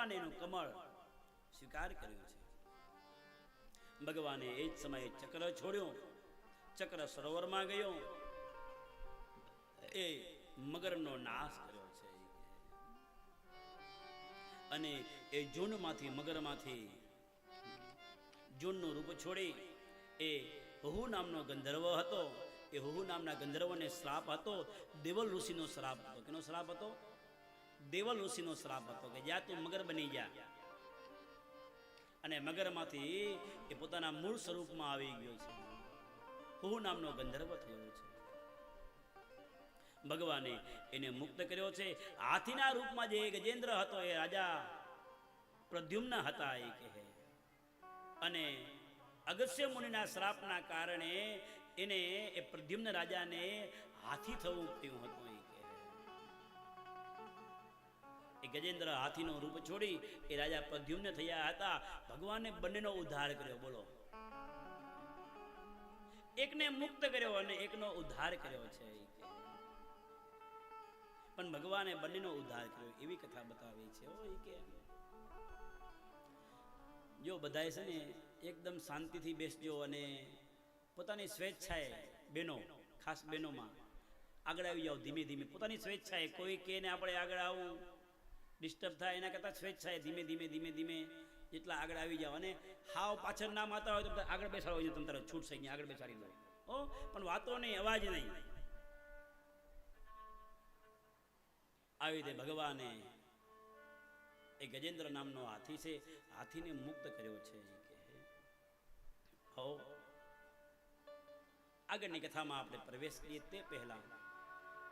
ભગવાને કમળ સ્વીકાર કર્યું છે. ભગવાને એ જ સમયે ચક્ર છોડ્યો. ચક્ર સરોવરમાં ગયો. એ મગરનો નાશ કર્યો છે. અને એ જૂનમાંથી, મગરમાંથી જૂનનું રૂપ છોડી એ હુ નામનો ગંધર્વ હતો. એ હુ નામના ગંધર્વને શ્રાપ હતો. દેવલ ઋષિનો શ્રાપ હતો કેનો શ્રાપ હતો. દેવલ ઋષિનો શ્રાપ હતો કે જ્યાં તું મગર બની જા. અને મગરમાંથી એ પોતાના મૂળ સ્વરૂપમાં આવી ગયો છે. હુ નામનો ગંધર્વ થયો છે. ભગવાને એને મુક્ત કર્યો છે. હાથીના રૂપમાં જે ગજેન્દ્ર હતો એ રાજા પ્રદ્યુમ્ન હતા એ કહે. અને અગસ્ય મુનિના શ્રાપના કારણે એને એ પ્રદ્યુમ્ન રાજાને હાથી થવું પડ્યું હતું એ કહે. ગજેન્દ્ર હાથીનો રૂપ છોડી એ રાજા પ્રદ્યુમ્ન થયા હતા. ભગવાને બંનેનો ઉદ્ધાર કર્યો, બોલો. એકને મુક્ત કર્યો અને એકનો ઉદ્ધાર કર્યો છે પણ ભગવાને બંનેનો ઉદ્ધાર કર્યો, એવી કથા બતાવી છે ઓ કે. જો બધાએ છે ને એકદમ શાંતિથી બેસજો અને પોતાની સ્વેચ્છાએ બહેનો ખાસ બહેનોમાં આગળ આવી જાઓ ધીમે ધીમે. પોતાની સ્વેચ્છાએ કોઈ કે આપણે આગળ આવું. ડિસ્ટર્બ થાય એના કરતાં સ્વેચ્છાએ ધીમે ધીમે ધીમે ધીમે જેટલા આગળ આવી જાઓ. અને હાવ પાછળ ના માતા હોય તો આગળ બેસાડો હોય તમે તરત છૂટ થઈ આગળ બેસાડી દો. હો, પણ વાતો નહીં, અવાજ નહીં. આવી રીતે ભગવાને એ ગજેન્દ્ર નામનો હાથી છે, હાથીને મુક્ત કર્યો છે હો. આગળની કથામાં આપણે પ્રવેશ કરીએ તે પહેલા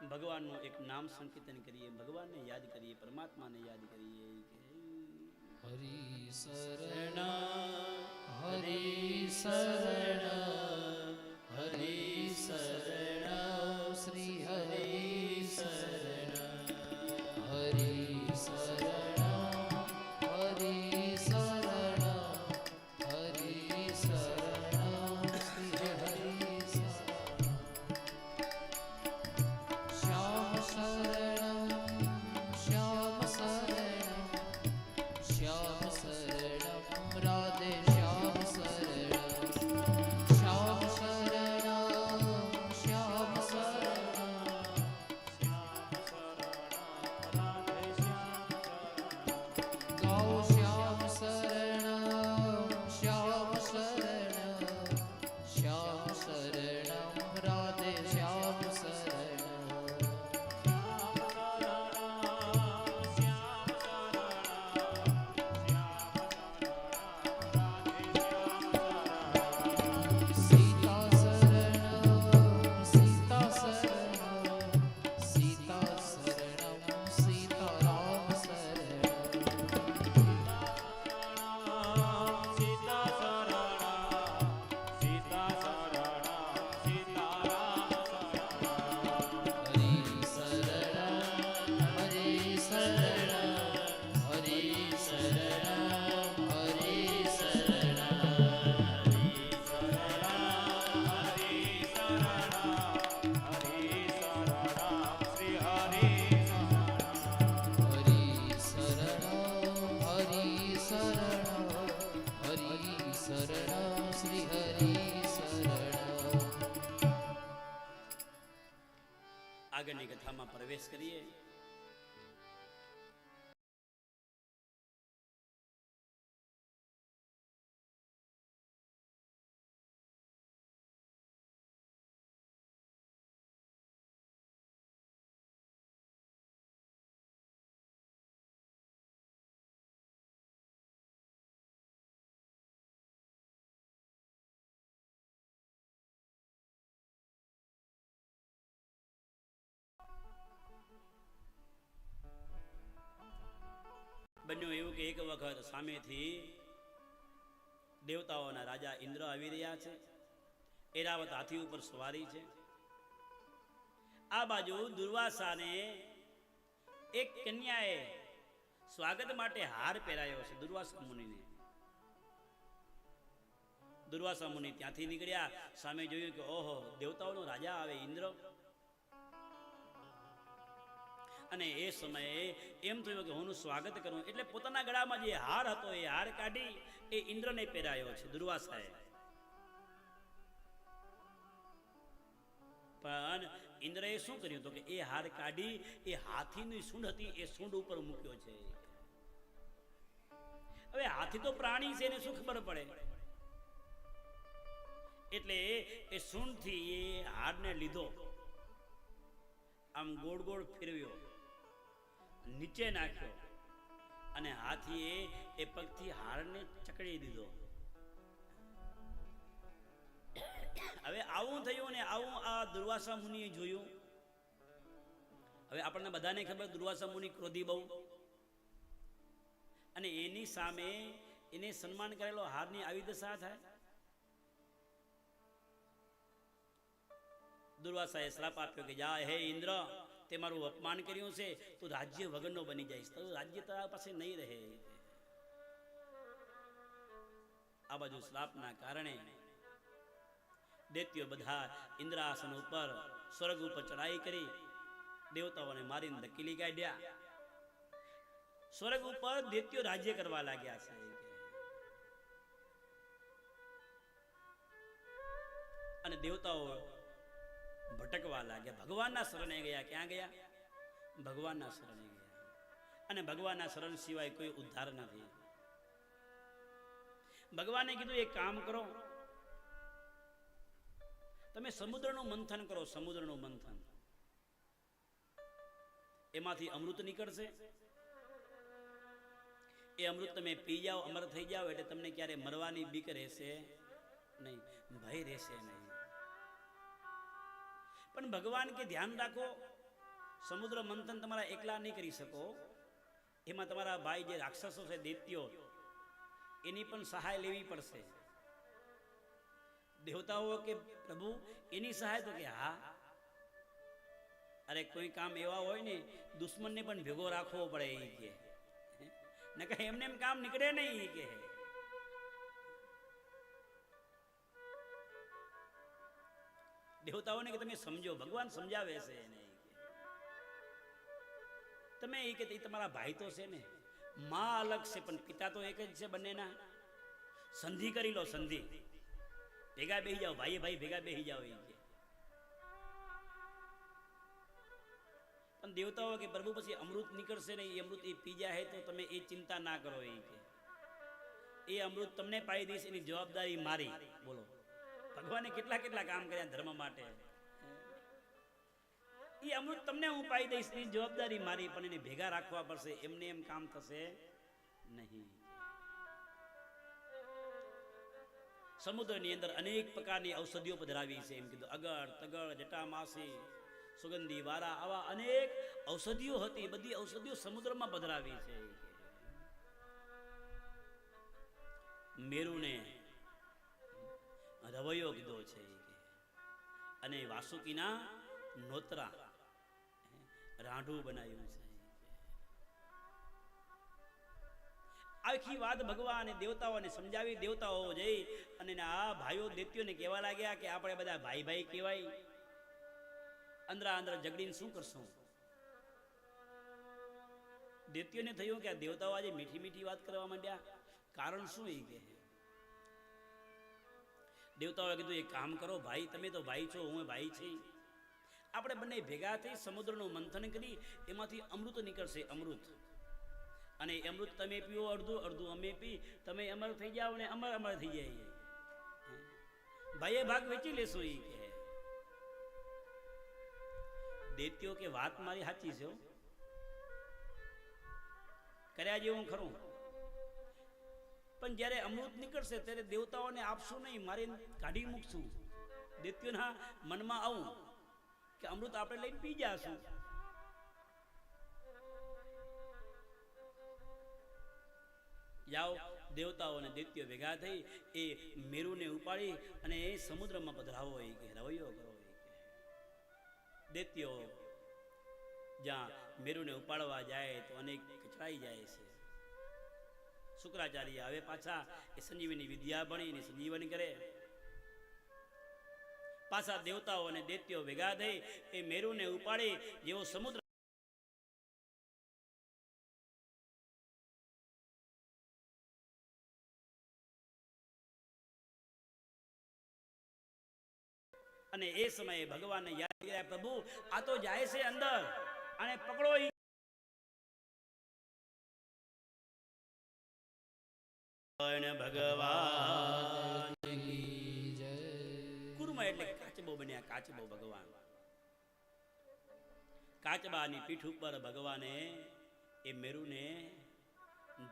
ભગવાનનું એક નામ સંકીર્તન કરીએ ભગવાનને યાદ કરીએ પરમાત્માને યાદ કરીએ હરિ શરણ હરિ શરણ હરિ શરણ. બન્યું એવું કે એક વખત સામેથી દેવતાઓના રાજા ઇન્દ્ર આવી રહ્યા છે. એરાવત હાથી ઉપર સવારી છે. આ બાજુ દુર્વાસાને એક કન્યાએ સ્વાગત માટે હાર પહેરાયો છે દુર્વાસા મુનિને. દુર્વાસા મુનિ ત્યાંથી નીકળ્યા. સામે જોયું કે ઓહો, દેવતાઓનો રાજા આવે ઇન્દ્ર. અને એ સમયે એમ થયું કે હું સ્વાગત કરું. એટલે પોતાના ગળામાં જે હાર હતો, એ હાર કાઢી એ ઇન્દ્રને પહેરાયો છે દુર્વાસાએ પણ ઇન્દ્રએ શું કર્યું તો કે એ હાર કાઢી, એ હાથીની સૂંઢ હતી, એ સૂંઢ ઉપર મૂક્યો છે. હવે હાથી તો પ્રાણી છે, એને શું ખબર પડે? એટલે એ સૂંઢથી એ હારને લીધો. આમ ગોળ ગોળ ફેરવ્યો. નીચે નાખ્યો અને હાથીએ એ પગથી હારને ચકડી દીધો. હવે આવું થયું ને આવું આ દુર્વાસા મુનિએ જોયું. હવે આપણને બધાને ખબર દુર્વાસા મુનિ ક્રોધી બહુ. અને એની સામે એને સન્માન કરેલો હારની આવી દશા થાય. દુર્વાસાએ શ્રાપ આપ્યો કે, જા હે ઇન્દ્ર તે મારું અપમાન કર્યું છે, તું રાજ્ય વગરનો બની જઈશ. તો રાજ્ય તારા પાસે નહીં રહે. આ બાજુ શ્રાપના કારણે દૈત્યો બધા ઇન્દ્રાસન ઉપર સ્વર્ગ ઉપર ચડાઈ કરી દેવતાઓને મારીને ધકેલી કાઢ્યા. સ્વર્ગ ઉપર દૈત્યો રાજ્ય કરવા લાગ્યા છે. અને દેવતાઓ ભટકવા લાગ્યા. ભગવાનના શરણે ગયા. ક્યાં ગયા? ભગવાનના શરણે ગયા. અને ભગવાનના શરણ સિવાય કોઈ ઉદ્ધાર નથી. ભગવાને કીધું, એક કામ કરો. તમે સમુદ્રનું મંથન કરો, સમુદ્રનું મંથન. એમાંથી અમૃત નીકળશે. એ અમૃત તમે પી જાઓ, અમર થઈ જાઓ, એટલે તમને ક્યારે મરવાની બીક રહેશે નહીં. ભય રહેશે નહીં. પણ ભગવાન કે ધ્યાન રાખો. સમુદ્ર મંથન તમારા એકલા નહીં કરી શકો. એમાં તમારા ભાઈ જે રાક્ષસો છે, દૈત્યો, એની પણ સહાય લેવી પડશે. દેવતાઓ કે પ્રભુ, એની સહાય તો કે હા. અરે કોઈ કામ એવા હોય ને, દુશ્મનને પણ ભેગો રાખવો પડે એ કે. ને એમને એમ કામ નીકળે નહીં કે. દેવતાઓને કે તમે સમજો, ભગવાન સમજાવે છે એને. તમે એ કે તમારા ભાઈ તો છે ને, માં અલગ છે, પણ પિતા તો એક જ છે બંનેના. સંધિ કરી લો, સંધિ. ભેગા બેહી જાઓ ભાઈ ભાઈ ભેગા બેહી જાઓ એ કે. પણ દેવતાઓ કે પ્રભુ પછી અમૃત નીકળશે ને એ અમૃત એ પી જાય તો તમે એ ચિંતા ના કરો એ કે. એ અમૃત તમને પાઈ દઈશ, એની જવાબદારી મારી. બોલો. ભગવાને કેટલા કેટલા કામ કર્યા ધર્મ માટે. એ અમૃત તમને હું પાઈ દઈશ એ જવાબદારી મારી, પણ એને ભેગા રાખવા પડશે. એમને એમ કામ થશે નહીં. સમુદ્રની અંદર અનેક પ્રકારની ઔષધિઓ પધરાવી છે. એમ કીધું, અગળ, તગળ જટામાસી સુગંધી, વારા, આવા અનેક ઔષધિઓ હતી. બધી ઔષધિઓ સમુદ્રમાં પધરાવી છે. મેરુને રવૈયો કીધો છે કે. અને વાસુકીના નોતરા રાંઢું બનાવ્યું છે આખી વાત ભગવાન દેવતાઓને સમજાવી, દેવતાઓ જઈ અને આ ભાઈઓ દેત્યોને કહેવા લાગ્યા કે આપણે બધા ભાઈ ભાઈ કહેવાય. અંદરા અંદર જગડીને શું કરશું? દેત્યોને થયું કે આ દેવતાઓ આજે મીઠી મીઠી વાત કરવા માંડ્યા. કારણ શું એ કહે દેવતાઓએ કીધું, એક કામ કરો, ભાઈ, તમે તો ભાઈ છો, હું ભાઈ છે. આપણે બંને ભેગા થઈ સમુદ્રનું મંથન કરી, એમાંથી અમૃત નીકળશે, અમૃત. અને અમૃત તમે પીવો અડધું અડધું અમે પી, તમે અમર થઈ જાઓ ને અમર અમર થઈ જાય. ભાઈએ ભાગ વેચી લેશો એ કે. દેત્યો કે, વાત મારી સાચી છે. કર્યા જેવું ખરું. પણ જ્યારે અમૃત નીકળશે, ત્યારે દેવતાઓને આપશું નહીં, મારે કાઢી મૂકશું. દૈત્યોના મનમાં આવું કે અમૃત આપણે લઈને પી જાશું. જાઓ દેવતાઓ અને દૈત્યો ભેગા થઈ, એ મેરુને ઉપાડી અને એ સમુદ્રમાં પધરાવો એ કે, રવૈયો કરો દૈત્યો, જ્યાં મેરુને ઉપાડવા જાય તો અનેક કચડાઈ જાય છે. શુક્રાચાર્ય હવે પાછા, એ સંજીવની વિદ્યા ભણીને સંજીવન કરે. પાછા દેવતાઓ અને દૈત્યો ભેગા થઈ એ મેરુને ઉપાડી જેવો સમુદ્ર અને એ સમયે ભગવાનને યાદ કર્યા, પ્રભુ, આ તો જાય છે અંદર અને પકડો ભગવાન. કુર્મ એટલે કાચબો બન્યા કાચબો ભગવાન. કાચબાની પીઠ ઉપર ભગવાને એ મેરુને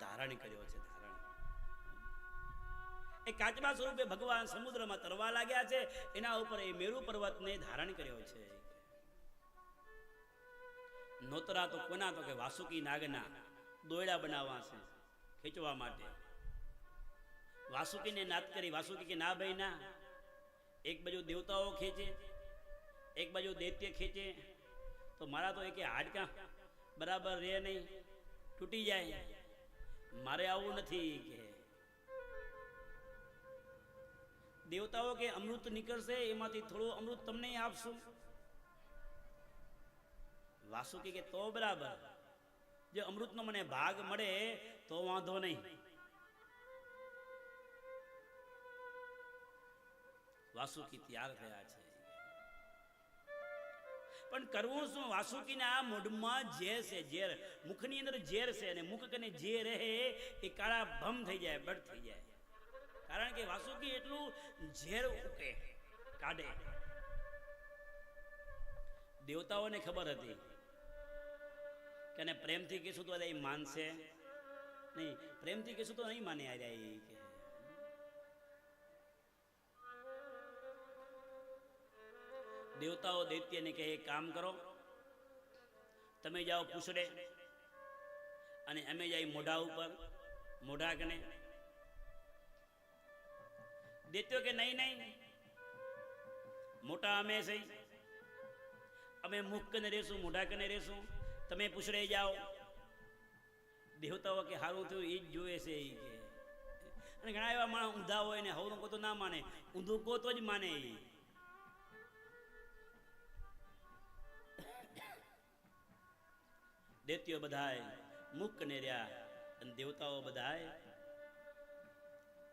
ધારણ કર્યો છે, ધારણ. એ કાચબા સ્વરૂપે ભગવાન સમુદ્રમાં તરવા લાગ્યા છે, એના ઉપર એ મેરુ પર્વતને ધારણ કર્યો છે. નોતરા તો કોના તો કે વાસુકી નાગના દોયડા બનાવવા છે, ખેંચવા માટે. વાસુકીને નાત કરી, વાસુકી કે ના ભાઈ, ના. એક બાજુ દેવતાઓ ખેંચે, એક બાજુ દૈત્ય ખેંચે. તો મારા તો એક હાડકા બરાબર રહે નહીં, તૂટી જાય. મારે આવું નથી કે દેવતાઓ કે અમૃત નીકળશે, એમાંથી થોડું અમૃત તમને આપશું. વાસુકી કે તો બરાબર, જો અમૃતનો મને ભાગ મળે, તો વાંધો નહીં. વાસુકી તૈયાર થયા છે. પણ કરવું શું? વાસુકીના મોઢમાં ઝેર છે, ઝેર. મુખની અંદર ઝેર છે અને મુખ કને જે રહે એ કાળા ભમ થઈ જાય, બળ થઈ જાય. કારણ કે વાસુકી એટલું ઝેર ઉકે, કાઢે. દેવતાઓને ખબર હતી કે પ્રેમથી કહીશું તો એ માનશે. નહીં, પ્રેમથી કહેશું તો નહીં માને આ એ કે દેવતાઓ દૈત્યને કહે કામ કરો, તમે જાઓ પૂછડે અને અમે જાય મોઢા ઉપર, મોઢા કને. દૈત્યો કે, નહીં નહીં, મોટા અમે છે. અમે મુખ કને રહેશું મોઢા કને રહેશું તમે પૂછડે જાઓ. દેવતાઓ કે સારું થયું એ જ જોવે છે એ કે. અને ઘણા એવા માણસ ઊંધા હોય ને, હવનું કોતો ના માને, ઊંધું કો તો જ માને એ દૈત્યો બધાય, મુખ ને રહ્યા અને દેવતાઓ બધાય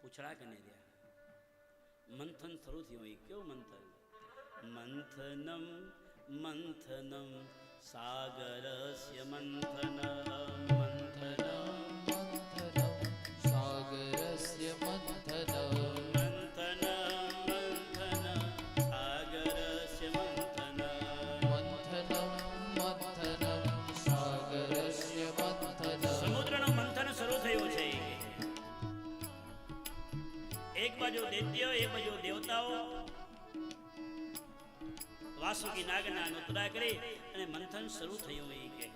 પૂછડા કને રહ્યા મંથન શરૂ થયું હોય કેવું મંથન? મંથનમ મંથનમ, સાગરસ્ય મંથન મંથનમ. વાસુકી નાગના નુતરા કરી અને મંથન શરૂ થયું એ કહે.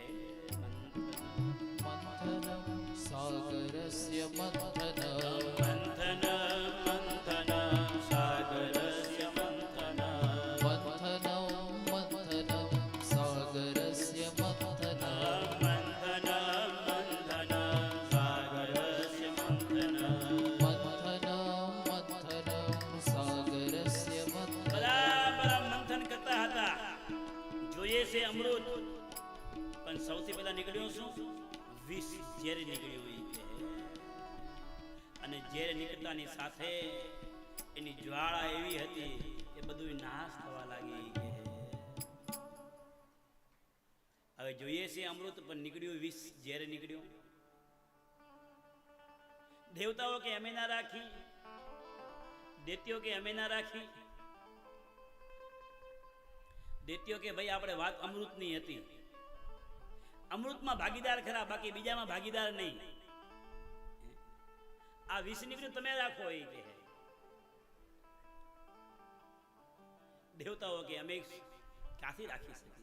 મંથન સાગરસ્ય મંથન ઝેર નીકળ્યું હોય કે અને ઝેર નીકળતાની સાથે એની જ્વાળા એવી હતી કે બધું નાશ થવા લાગી કે હવે જોઈએ છે અમૃત, પણ નીકળ્યું વિષ ઝેર નીકળ્યું. દેવતાઓ કે અમે ના રાખી? દેતીઓ કે અમે ના રાખી? દેતીઓ કે ભાઈ, આપણે વાત અમૃતની હતી. અમૃતમાં ભાગીદાર ખરા, બાકી બીજામાં ભાગીદાર નહીં. આ વિષ નીકળ્યું તમે રાખો એ કે. દેવતાઓ કે અમે ક્યાંથી રાખી શકીએ.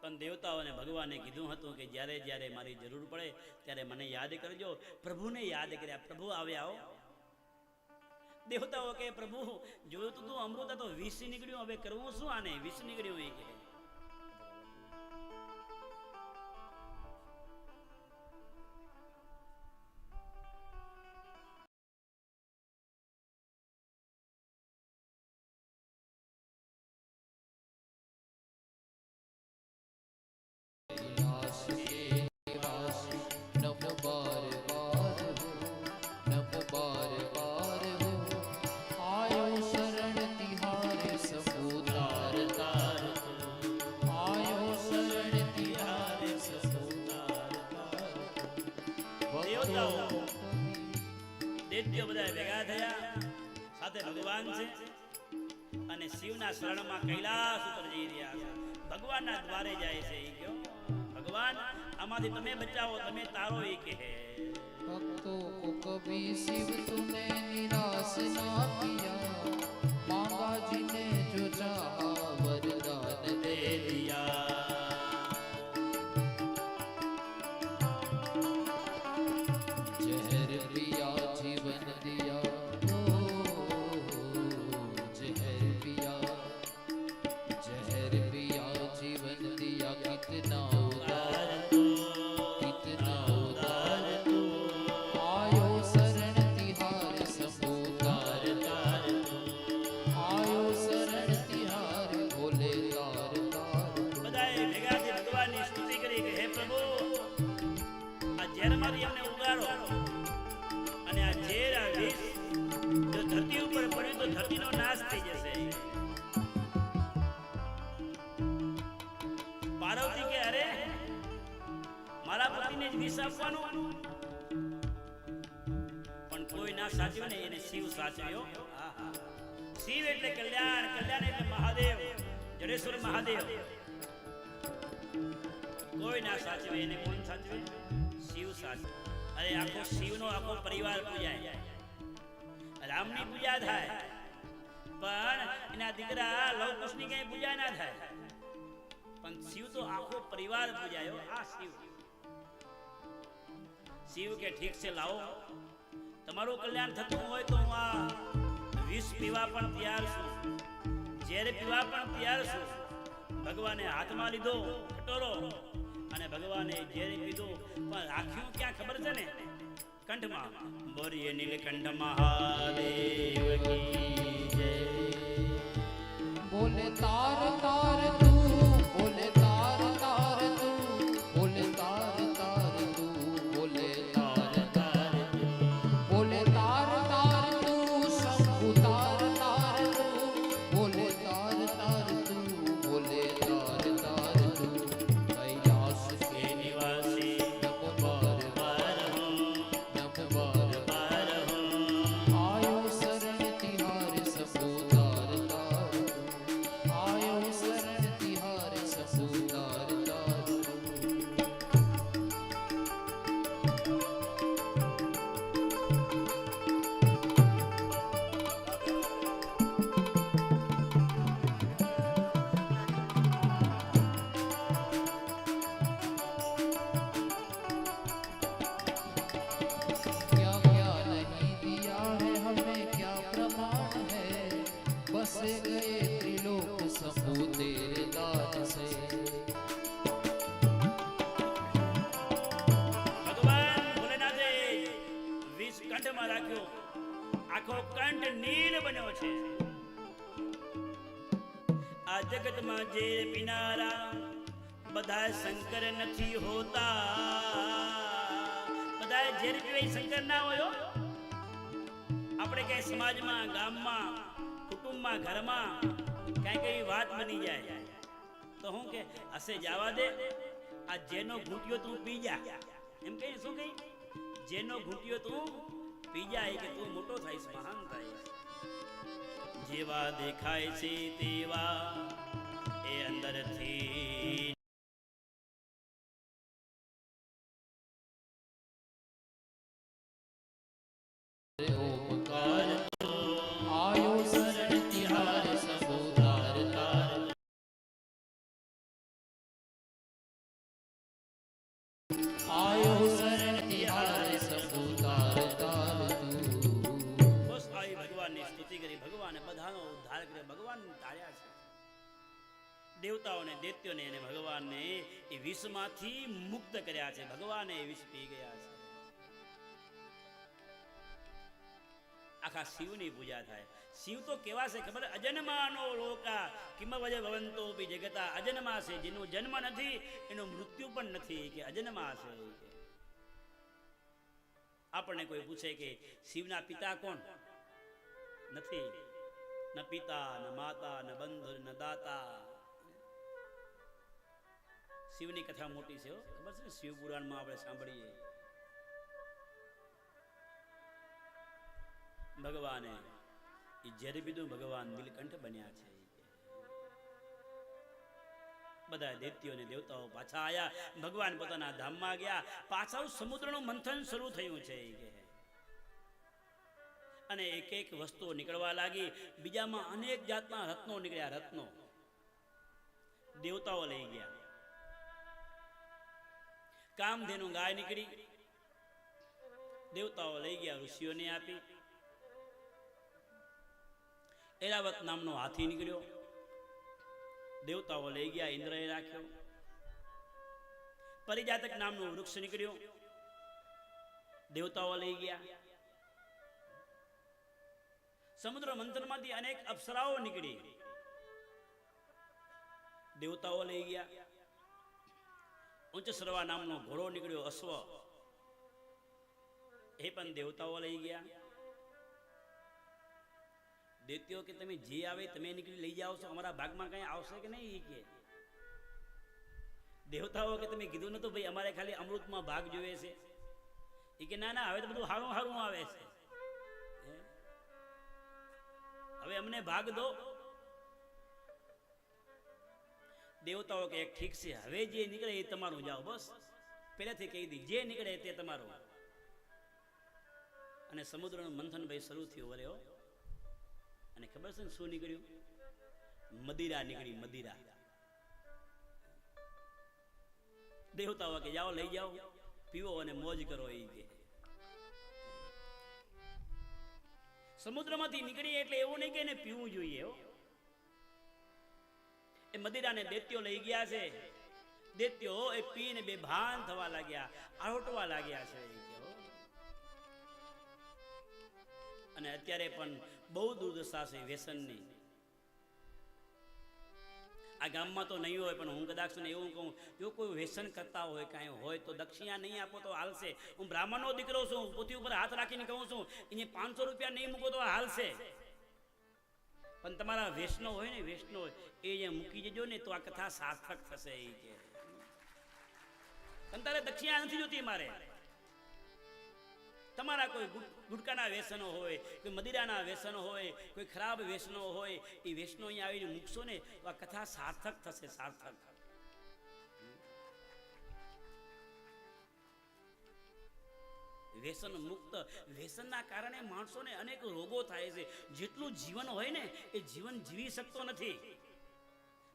પણ દેવતાઓને ભગવાને કીધું હતું કે જ્યારે જ્યારે મારી જરૂર પડે, ત્યારે મને યાદ કરજો. પ્રભુને યાદ કર્યા. પ્રભુ આવ્યા દેવતાઓ કે પ્રભુ, જોયું તો તું અમૃત તો વિષ નીકળ્યું, હવે કરવું શું આને? વિષ નીકળ્યું એ કે. ભગવાન છે. અને શિવના શરણમાં કૈલાસ ઉપર જઈ રહ્યા છે. ભગવાનના દ્વારે જાય છે એ કયો. ભગવાન, આમાંથી તમે બચાવો, તમે તારો એ કહે. ભક્તો કો શિવ, તુમે નિરાશ ના કોઈ ના એને શિવ સાચવ્યો. શિવ એટલે કલ્યાણ કલ્યાણ એટલે મહાદેવ, જડેશ્વર મહાદેવ. કોઈ ના સાચવે, એને કોણ સાચવે? શિવ સાચવે. અરે આખો શિવનો આખો પરિવાર પૂજાય. રામની પૂજા થાય. પણ એના દીકરા લવ કૃષ્ણની કઈ પૂજા ના થાય. પણ શિવ તો આખો પરિવાર પૂજાયો, આ શિવ. શિવ કે ઠીક છે, લાવો. તમારું કલ્યાણ થતું હોય તો હું આ વિષ પીવા પણ તૈયાર છું. ઝેર પીવા પણ તૈયાર છું, ભગવાને હાથમાં લીધો કટોરો અને ભગવાને ઝેર પીધો. પણ રાખ્યું ક્યાં ખબર છે ને? કંઠમાં. બોરીએ નીલકંઠ મહાદેવ કી જય. બોલે તાર તાર જગતમાં જે પીનારા બધા શંકર નથી હોતા. બધા ઝેર પીવે શંકર ના હોય આપણે કઈ સમાજમાં, ગામમાં, કુટુંબમાં, ઘરમાં કઈ કઈ વાત બની જાય. તો હું કે, હશે, જવા દે. આ જેનો ઘૂંટ્યો તું પી જા. એમ કઈ શું કહી? જેનો ઘૂંટ્યો તું પી જાય કે તું મોટો થઈશ મહાન થઈશ જેવા દેખાય છે તેવા એ અંદરથી કર્યા છે, ભગવાને વિષ પી ગયા છે. આખા શિવની પૂજા થાય. શિવ તો કેવા છે ખબર? અજન્માનો લોકા કિમ વજ ભવંતો બી જગતા. અજન્મા છે, જેનો જન્મ નથી, એનો મૃત્યુ પણ નથી. કે અજન્મા છે આપણને કોઈ પૂછે કે શિવના પિતા કોણ? નથી. ન પિતા, ન માતા, ન બંધુ, ન દાતા. શિવની કથા મોટી છે ખબર છે ને? શિવ પુરાણમાં આપણે સાંભળીએ. ભગવાને એ જ્યારે બીજું ભગવાન નીલકંઠ બન્યા છે બધા દૈત્યો અને દેવતાઓ પાછા આવ્યા ભગવાન પોતાના ધામમાં ગયા. પાછા સમુદ્રનું મંથન શરૂ થયું છે કે. અને એક એક વસ્તુઓ નીકળવા લાગી. બીજામાં અનેક જાતના રત્નો નીકળ્યા. રત્નો. દેવતાઓ લઈ ગયા. કામધેનુ ગાય નીકળી. દેવતાઓ લઈ ગયા, ઋષિઓને આપી. એરાવત નામનો હાથી નીકળ્યો. દેવતાઓ લઈ ગયા, ઇન્દ્રએ રાખ્યો. પરિજાતક નામનું વૃક્ષ નીકળ્યું. દેવતાઓ લઈ ગયા. સમુદ્ર મંથનમાંથી અનેક અપ્સરાઓ નીકળી. દેવતાઓ લઈ ગયા. ઉચ્ચ સરવા નામનો ઘોડો નીકળ્યો, અશ્વ. એ પણ દેવતાઓ લઈ ગયા. દેવતીઓ કે તમે જે આવે તમે નીકળી લઈ જાઓ છો, અમારા ભાગમાં કઈ આવશે કે નહીં એ કે? દેવતાઓ કે તમે કીધું નતું, ભાઈ, અમારે ખાલી અમૃતમાં ભાગ જોઈએ છે. એ કે, ના ના, હવે તો બધું હારું હારું આવે છે. હવે અમને ભાગ દો. દેવતાઓ કે ઠીક છે, હવે જે નીકળે એ તમારું જાઓ, બસ. પહેલાથી કહી દી, જે નીકળે તે તમારું. અને સમુદ્રનું મંથન ભાઈ શરૂ થયું વરે અને ખબર છે ને શું નીકળ્યું? મદિરા નીકળી, મદિરા. દેવતાઓ કે જાઓ, લઈ જાઓ, પીવો અને મોજ કરો એ કે. સમુદ્રમાંથી નીકળી એટલે એવું નહીં કે એને પીવું જોઈએ, હો. એ મદિરાને દેત્યો લઈ ગયા છે. દેત્યો એ પીને બેભાન થવા લાગ્યા, આરોટવા લાગ્યા છે. અને અત્યારે પણ બહુ દુર્દશા છે વ્યસનની. આ ગામમાં તો નહીં હોય, પણ હું કદાચ તને એવું કહું, જો કોઈ વ્યસન કરતા હોય, કાંઈ હોય, તો દક્ષિણા નહીં આપો તો હાલશે. હું બ્રાહ્મણનો દીકરો છું પોતી ઉપર હાથ રાખીને કહું છું, એને પાંચસો રૂપિયા નહીં મૂકો તો હાલશે. પણ તમારા વૈષ્ણવ હોય ને વૈષ્ણવ એ જે મૂકી જજો ને, તો આ કથા સાર્થક થશે એ કે. તને તારે દક્ષિણા નથી જોતી મારે. તમારા કોઈ ગુટકાના વ્યસનો હોય, કોઈ મદિરાના વ્યસનો હોય, કોઈ ખરાબ વ્યસનો હોય, એ વ્યસનો અહીંયા આવીને મૂકશો ને, તો આ કથા સાર્થક થશે, સાર્થક. વ્યસન મુક્ત વ્યસનના કારણે માણસોને અનેક રોગો થાય છે. જેટલું જીવન હોય ને, એ જીવન જીવી શકતો નથી.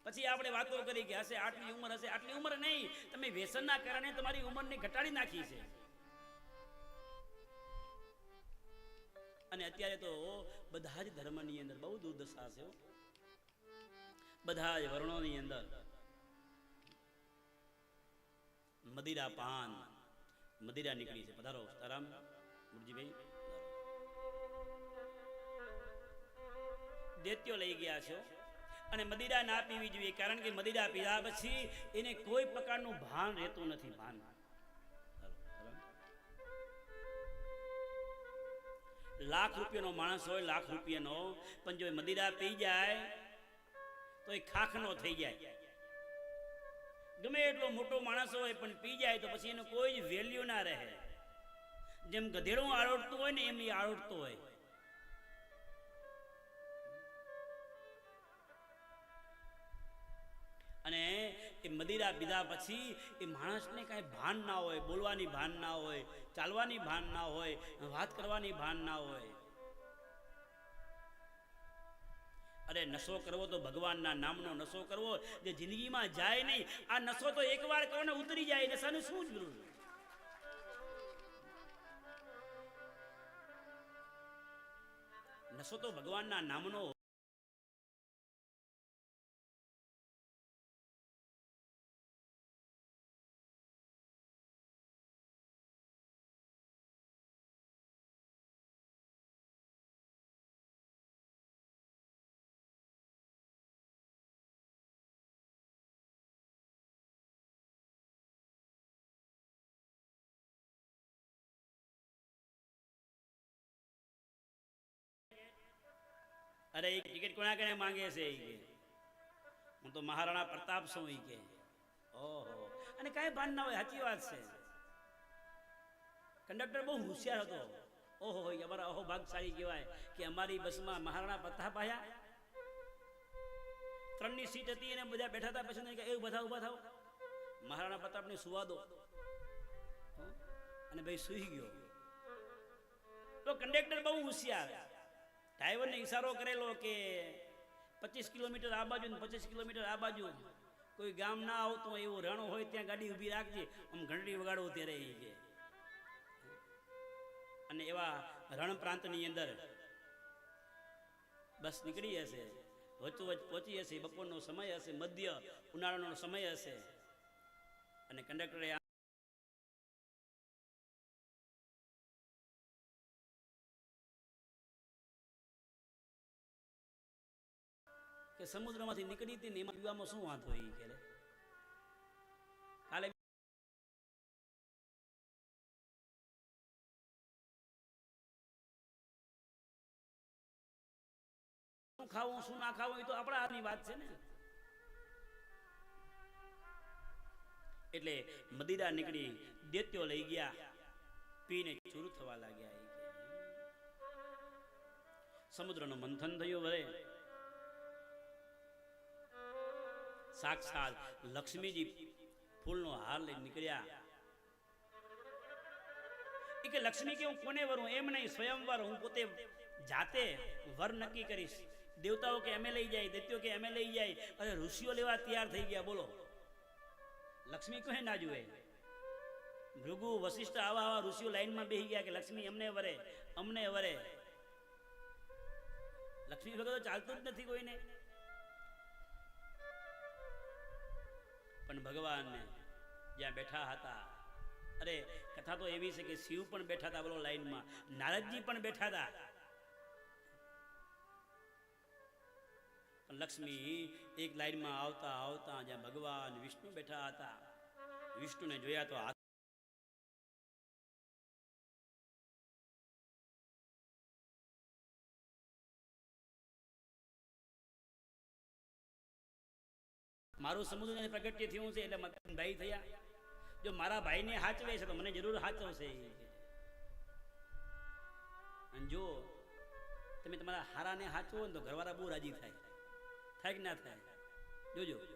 પછી આપણે વાતો કરી કે હશે આટલી ઉંમર હશે, આટલી ઉંમર નહીં. તમે વ્યસનના કારણે તમારી ઉંમરને ઘટાડી નાખી છે. અને અત્યારે તો બધા જ ધર્મની અંદર બહુ દુર્દશા છે બધા જ વર્ણોની અંદર. મદિરા પાન મદિરા નીકળી છે. પધારો સીતારામ મુરજીભાઈ. દેત્યો લઈ ગયા છો. અને મદિરા ના પીવી જોઈએ, કારણ કે મદિરા પીધા પછી એને કોઈ પ્રકારનું ભાન રહેતું નથી, ભાન. લાખ રૂપિયાનો માણસ હોય, લાખ રૂપિયાનો. પણ જો મદિરા પી જાય, તો એ ખાખનો થઈ જાય. ગમે એટલો મોટો માણસ હોય પણ પી જાય તો પછી એનું કોઈ જ વેલ્યુ ના રહે. જેમ ગધેડું આળોટતું હોય ને એમ એ આરોટતો હોય. અને એ મદિરા પીધા પછી એ માણસને કાંઈ ભાન ના હોય, બોલવાની ભાન ના હોય, ચાલવાની ભાન ના હોય, વાત કરવાની ભાન ના હોય. અરે નશો કરવો તો ભગવાનના નામનો નશો કરવો જે જિંદગીમાં જાય નહીં. આ નશો તો એકવાર કરો ને ઉતરી જાય નશાનું શું જરૂર? નશો તો ભગવાનના નામનો અરે એ ટિકિટ કોના કને માંગે છે એ કે? હું તો મહારાણા પ્રતાપ છું એ કે. ઓહો. અને કાંઈ ભાન ના હોય, સાચી વાત છે. કંડક્ટર બહુ હોશિયાર હતો. ઓહો અમારા અહો ભાગશાળી કહેવાય કે અમારી બસમાં મહારાણા પ્રતાપ આવ્યા ત્રણની સીટ હતી અને બધા બેઠા હતા પછી કે એવું બધા ઊભા થાવ મહારાણા પ્રતાપને સુવા દો અને ભાઈ સુઈ ગયો. તો કંડક્ટર બહુ હોશિયાર. ડ્રાઈવરને ઈશારો કરેલો કે પચીસ કિલોમીટર આ બાજુ પચીસ કિલોમીટર આ બાજુ. કોઈ ગામ ના આવતો એવું રણ હોય ત્યાં ગાડી ઊભી રાખજે, આમ ઘંટડી વગાડવો ત્યારે એ છે અને એવા રણ પ્રાંતની અંદર બસ નીકળી હશે વચ્ચોવચ પહોંચી હશે, બપોરનો સમય હશે, મધ્ય ઉનાળાનો સમય હશે. અને કંડક્ટરે કે સમુદ્રમાંથી નીકળી હતી ને એમાં પીવામાં શું વાંધો એ કે કાલે શું ખાવું, શું ના ખાવું, એ તો આપણા હાથની વાત છે ને. એટલે મદિરા નીકળી, દેત્યો લઈ ગયા, પીને ચૂર થવા લાગ્યા. સમુદ્રનું મંથન થયું વરે. સાક્ષાત લક્ષ્મીજી ફૂલનો હાર લઈને નીકળ્યા. એ કે લક્ષ્મી કે હું કોને વરું? એમ નહીં, સ્વયંવર હું પોતે જાતે વર નક્કી કરીશ. દેવતાઓ કે અમે લઈ જાય, દૈત્યો કે અમે લઈ જાય, અને ઋષિઓ લેવા તૈયાર થઈ ગયા. બોલો. લક્ષ્મી કહે, ના જુએ. ભૃગુ વશિષ્ઠ આવા આવા ઋષિઓ લાઈનમાં બેસી ગયા કે લક્ષ્મી અમને વરે અમને વરે. લક્ષ્મી વગર તો ચાલતું જ નથી કોઈને. પણ ભગવાન જ્યાં બેઠા હતા. અરે, કથા તો એવી છે કે શિવ પણ બેઠા હતા, બોલો, લાઈનમાં. નારદજી પણ બેઠા હતા. લક્ષ્મી એક લાઈનમાં આવતા આવતા જ્યાં ભગવાન વિષ્ણુ બેઠા હતા. વિષ્ણુને જોયા તો મારું સમુદ્રને પ્રગટ્ય થયું છે એટલે મગન ભાઈ થયા. જો મારા ભાઈને હાચવે છે તો મને જરૂર હાચવશે. અને જો તમે તમારા હારાને હાચવો ને તો ઘરવાળા બહુ રાજી થાય. થાય કે ના થાય? જોજો.